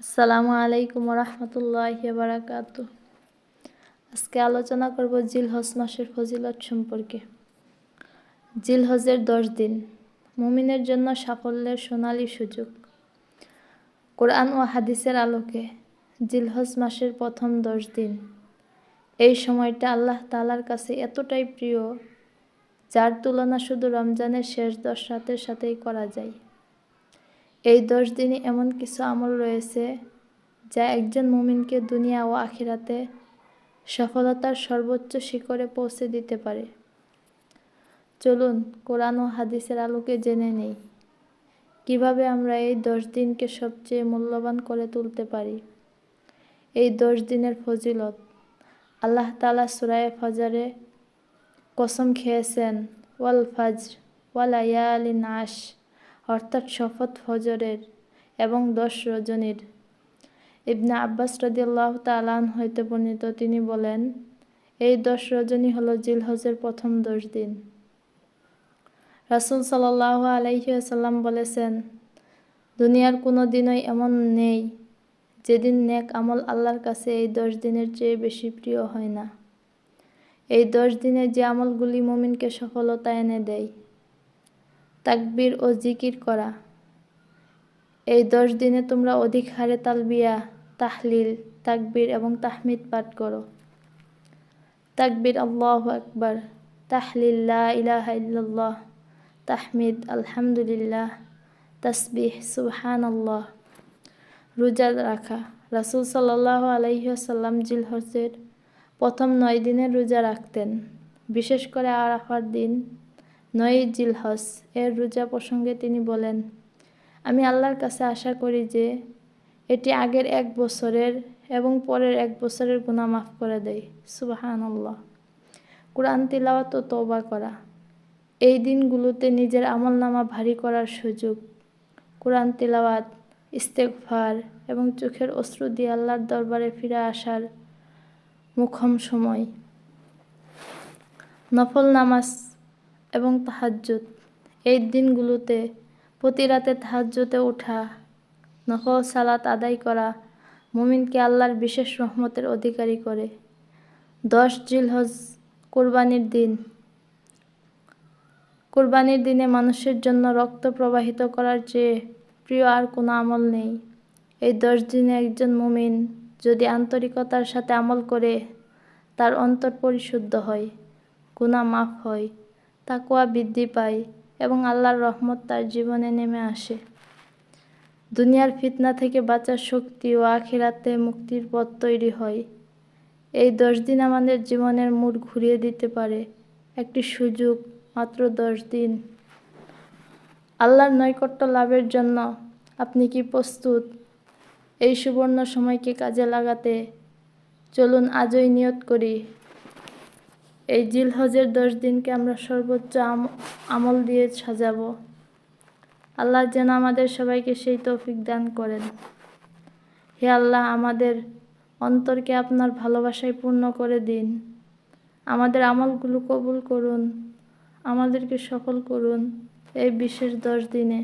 আসসালামু আলাইকুম রহমতুল্লাহ বারাকাত আজকে আলোচনা করব জিলহজ মাসের ফজিলত সম্পর্কে। জিলহজের দশ দিন, মুমিনের জন্য সাফল্যের সোনালী সুযোগ। কোরআন ও হাদিসের আলোকে জিলহজ মাসের প্রথম দশ দিন। এই সময়টা আল্লাহ তালার কাছে এতটাই প্রিয়, যার তুলনা শুধু রমজানের শেষ দশ রাতের সাথেই করা যায়। এই দশ দিনে এমন কিছু আমল রয়েছে যা একজন মুমিনকে দুনিয়া ও আখিরাতে সফলতার সর্বোচ্চ শিখরে পৌঁছে দিতে পারে। চলুন কোরআন ও হাদিসের আলোকে জেনে নেই। কীভাবে আমরা এই দশ দিনকে সবচেয়ে মূল্যবান করে তুলতে পারি? এই দশ দিনের ফজিলত। আল্লাহ তালা সুরায় ফজারে কসম খেয়েছেন, ওয়াল ফাজ ওয়াল আয়ালি নাশ অর্থাৎ শপথ ফজরের এবং দশ রজনীর। ইবনে আব্বাস রদিয়াল্লাহ তালান হইতে বর্ণিত, তিনি বলেন, এই দশ রজনী হল জিলহজের প্রথম দশ দিন। রাসুল সাল্লাহ আলাইসাল্লাম বলেছেন, দুনিয়ার কোনো দিনই এমন নেই যেদিন নেক আমল আল্লাহর কাছে এই দশ দিনের চেয়ে বেশি প্রিয় হয় না। এই দশ দিনে যে আমলগুলি মমিনকে সফলতা এনে দেয় তাকবির ও জিকির করা। এই দশ দিনে তোমরা অধিক হারে তালবিয়া, তাহলিল, তাকবির এবং তাহমিদ পাঠ করো। তাকবির আল্লাহ আকবর তাহলিল্লা ইলাহা ইল্লাল্লাহ, তাহমিদ আলহামদুলিল্লাহ, তসবিহ সুবহান আল্লাহ রোজা রাখা। রাসুল সাল্লাহ আলহিহাসাল্লাম জিলহজের প্রথম নয় দিনের রোজা রাখতেন। বিশেষ করে আরাফার দিন নয় জিলহস এর রোজা প্রসঙ্গে তিনি বলেন, আমি আল্লাহর কাছে আশা করি যে, এটি আগের এক বছরের এবং পরের এক বছরের গুণা মাফ করে দেয়। সুবাহান আল্লাহ কোরআন তিলাওয়াত ও তওবা করা। এই দিনগুলোতে নিজের আমল নামা ভারী করার সুযোগ, কোরআন তিলাওয়াত ইস্তেকফার এবং চোখের অশ্রু দিয়ে আল্লাহর দরবারে ফিরে আসার মুখম সময়। নফল নামাজ এবং তাহাজ্জুদ। এই দিনগুলোতে প্রতি রাতে তাহাজ্জুতে ওঠা নফল সালাত আদায় করা মুমিনকে আল্লাহর বিশেষ রহমতের অধিকারী করে। দশ জিলহজ কোরবানির দিন। কোরবানির দিনে মানুষের জন্য রক্ত প্রবাহিত করার চেয়ে প্রিয় আর কোনো আমল নেই। এই দশ দিনে একজন মুমিন যদি আন্তরিকতার সাথে আমল করে, তার অন্তর পরিশুদ্ধ হয় গুণা মাফ হয়। তাকুয়া বৃদ্ধি পায় এবং আল্লাহর রহমত তার জীবনে নেমে আসে। দুনিয়ার ফিতনা থেকে বাঁচার শক্তি ও আখিরাতে মুক্তির পথ তৈরি হয়। এই দশ দিন আমাদের জীবনের মুড ঘুরিয়ে দিতে পারে। একটি সুযোগ মাত্র দশ দিন। আল্লাহর নৈকট্য লাভের জন্য আপনি কি প্রস্তুত? এই সুবর্ণ সময়কে কাজে লাগাতে চলুন আজই নিয়ত করি। এই জিলহজের দশ দিনকে আমরা সর্বোচ্চ আমল দিয়ে সাজাবো। আল্লাহ যেন আমাদের সবাইকে সেই তৌফিক দান করেন। হে আল্লাহ, আমাদের অন্তরকে আপনার ভালোবাসায় পূর্ণ করে দিন। আমাদের আমলগুলো কবুল করুন। আমাদেরকে সফল করুন এই বিশেষ দশ দিনে।